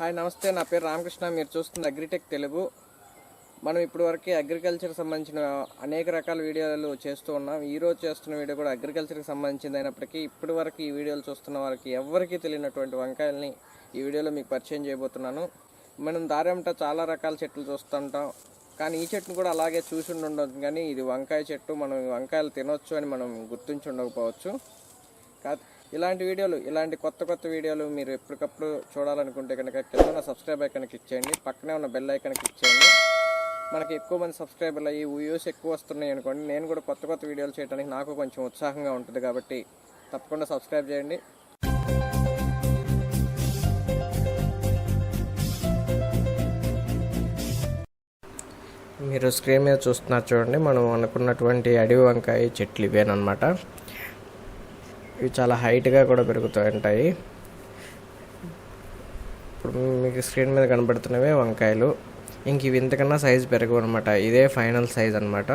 Hi నమస్తే. నా పేరు రామకృష్ణ. మీరు చూస్తుంది అగ్రిటెక్ తెలుగు. మనం ఇప్పుడు వరకు అగ్రికల్చర్ సంబంధించిన అనేక రకాల వీడియోలు చేస్తూ ఉన్నాం. ఈరోజు చేస్తున్న వీడియో కూడా అగ్రికల్చర్కి సంబంధించింది అయినప్పటికీ ఇప్పటి వరకు ఈ వీడియోలు చూస్తున్న వారికి ఎవరికీ తెలియనటువంటి వంకాయల్ని ఈ వీడియోలో మీకు పరిచయం చేయబోతున్నాను. మనం దారంట చాలా రకాల చెట్లు చూస్తుంటాం. కానీ ఈ చెట్టును కూడా అలాగే చూసి ఉండి ఉండదు కానీ ఇది వంకాయ చెట్టు. మనం వంకాయలు తినొచ్చు అని మనం గుర్తించి ఉండకపోవచ్చు. కాదు ఇలాంటి వీడియోలు ఇలాంటి కొత్త కొత్త వీడియోలు మీరు ఎప్పటికప్పుడు చూడాలనుకుంటే కనుక కింద ఉన్న సబ్స్క్రైబ్ ఐకన్ క్లిక్ చేయండి పక్కనే ఉన్న బెల్ ఐకన్ క్లిక్ చేయండి మనకి ఎక్కువ మంది సబ్స్క్రైబర్లు అయ్యి వ్యూస్ ఎక్కువ వస్తున్నాయి అనుకోండి నేను కూడా కొత్త కొత్త వీడియోలు చేయడానికి నాకు కొంచెం ఉత్సాహంగా ఉంటుంది కాబట్టి తప్పకుండా సబ్స్క్రైబ్ చేయండి. మీరు స్క్రీన్ మీద చూస్తున్నారు చూడండి మనం అనుకున్నటువంటి అడవి వంకాయ చెట్లు ఇవేనమాట ఇవి చాలా హైట్గా కూడా పెరుగుతూ ఉంటాయి ఇప్పుడు మీకు స్క్రీన్ మీద కనబడుతున్నవే వంకాయలు. ఇంక ఇవి ఇంతకన్నా సైజు పెరగవు అనమాట ఇదే ఫైనల్ సైజ్ అనమాట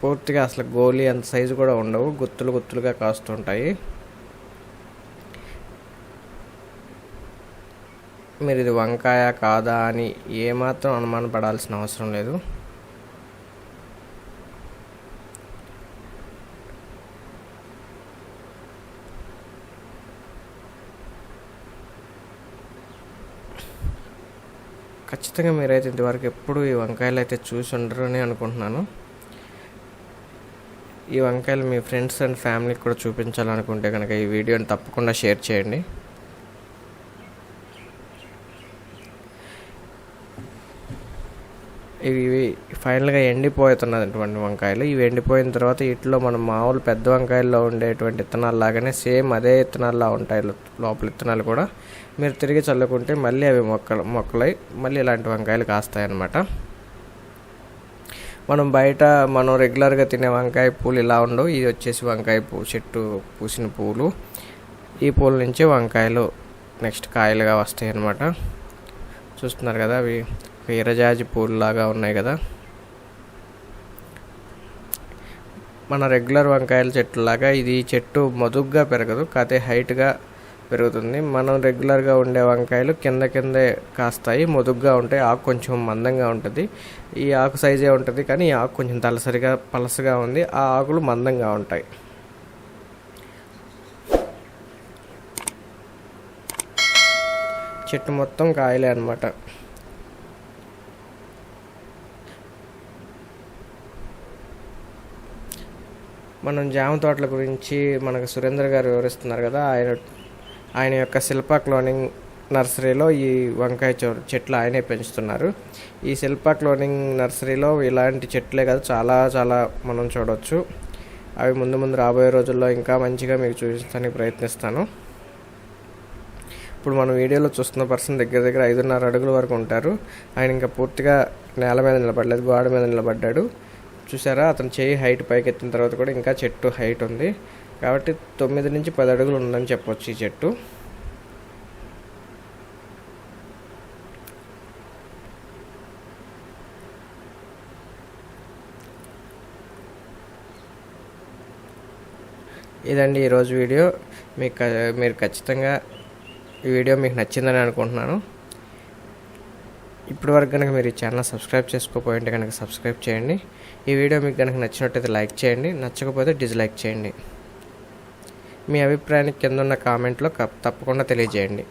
పూర్తిగా అసలు గోలీ అంత సైజు కూడా ఉండవు. గుత్తులు గుత్తులుగా కాస్తుంటాయి. మీరు ఇది వంకాయ కాదా అని ఏమాత్రం అనుమానపడాల్సిన అవసరం లేదు. ఖచ్చితంగా మీరైతే ఇంతవరకు ఎప్పుడు ఈ వంకాయలు అయితే చూసి ఉండరు అని అనుకుంటున్నాను. ఈ వంకాయలు మీ ఫ్రెండ్స్ అండ్ ఫ్యామిలీకి కూడా చూపించాలనుకుంటే కనుక ఈ వీడియోని తప్పకుండా షేర్ చేయండి. ఇవి ఇవి ఫైనల్గా ఎండిపోతున్నటువంటి వంకాయలు. ఇవి ఎండిపోయిన తర్వాత వీటిలో మనం మామూలు పెద్ద వంకాయల్లో ఉండేటువంటి విత్తనాలు లాగానే సేమ్ అదే విత్తనాల్లా ఉంటాయి లోపల విత్తనాలు కూడా. మీరు తిరిగి చల్లుకుంటే మళ్ళీ అవి మొక్కలు మొక్కలై మళ్ళీ ఇలాంటి వంకాయలు కాస్తాయి అన్నమాట మనం బయట మనం రెగ్యులర్గా తినే వంకాయ పూలు ఇలా ఉండవు. ఇది వచ్చేసి వంకాయ పూ చెట్టు పూసిన పూలు. ఈ పూల నుంచి వంకాయలు నెక్స్ట్ కాయలుగా వస్తాయి అన్నమాట చూస్తున్నారు కదా అవి వీరజాజి పూలులాగా ఉన్నాయి కదా. మన రెగ్యులర్ వంకాయల చెట్టులాగా ఇది చెట్టు మదుగ్గా పెరగదు కాకపోతే హైట్గా పెరుగుతుంది. మనం రెగ్యులర్గా ఉండే వంకాయలు కింద కిందే కాస్తాయి మొదుగ్గా ఉంటాయి ఆకు కొంచెం మందంగా ఉంటుంది. ఈ ఆకు సైజే ఉంటుంది కానీ ఈ ఆకు కొంచెం తలసరిగా పలసగా ఉంది ఆ ఆకులు మందంగా ఉంటాయి. చెట్టు మొత్తం కాయలే అన్నమాట. మనం జామ తోటల గురించి మనకు సురేంద్ర గారు వివరిస్తున్నారు కదా ఆయన ఆయన యొక్క శిల్ప క్లోనింగ్ నర్సరీలో ఈ వంకాయ చో చెట్లు ఆయనే పెంచుతున్నారు. ఈ శిల్ప క్లోనింగ్ నర్సరీలో ఇలాంటి చెట్లే కదా చాలా చాలా మనం చూడవచ్చు అవి ముందు ముందు రాబోయే రోజుల్లో ఇంకా మంచిగా మీకు చూపించడానికి ప్రయత్నిస్తాను. ఇప్పుడు మనం వీడియోలో చూస్తున్న పర్సన్ దగ్గర దగ్గర ఐదున్నర అడుగుల వరకు ఉంటారు. ఆయన ఇంకా పూర్తిగా నేల మీద నిలబడలేదు గోడ మీద నిలబడ్డాడు. చూసారా? అతను చేయి హైట్ పైకి ఎత్తిన తర్వాత కూడా ఇంకా చెట్టు హైట్ ఉంది. కాబట్టి తొమ్మిది నుంచి పది అడుగులు ఉందని చెప్పొచ్చు ఈ చెట్టు. ఇదండి ఈరోజు వీడియో. మీకు మీరు ఖచ్చితంగా ఈ వీడియో మీకు నచ్చిందని అనుకుంటున్నాను. ఇప్పటి వరకు కనుక మీరు ఈ ఛానల్ సబ్స్క్రైబ్ చేసుకోపోయి ఉంటే కనుక సబ్స్క్రైబ్ చేయండి. ఈ వీడియో మీకు కనుక నచ్చినట్టయితే లైక్ చేయండి. నచ్చకపోతే డిస్లైక్ చేయండి. మీ అభిప్రాయాన్ని కింద ఉన్న కామెంట్లో కప్- తప్పకుండా తెలియజేయండి.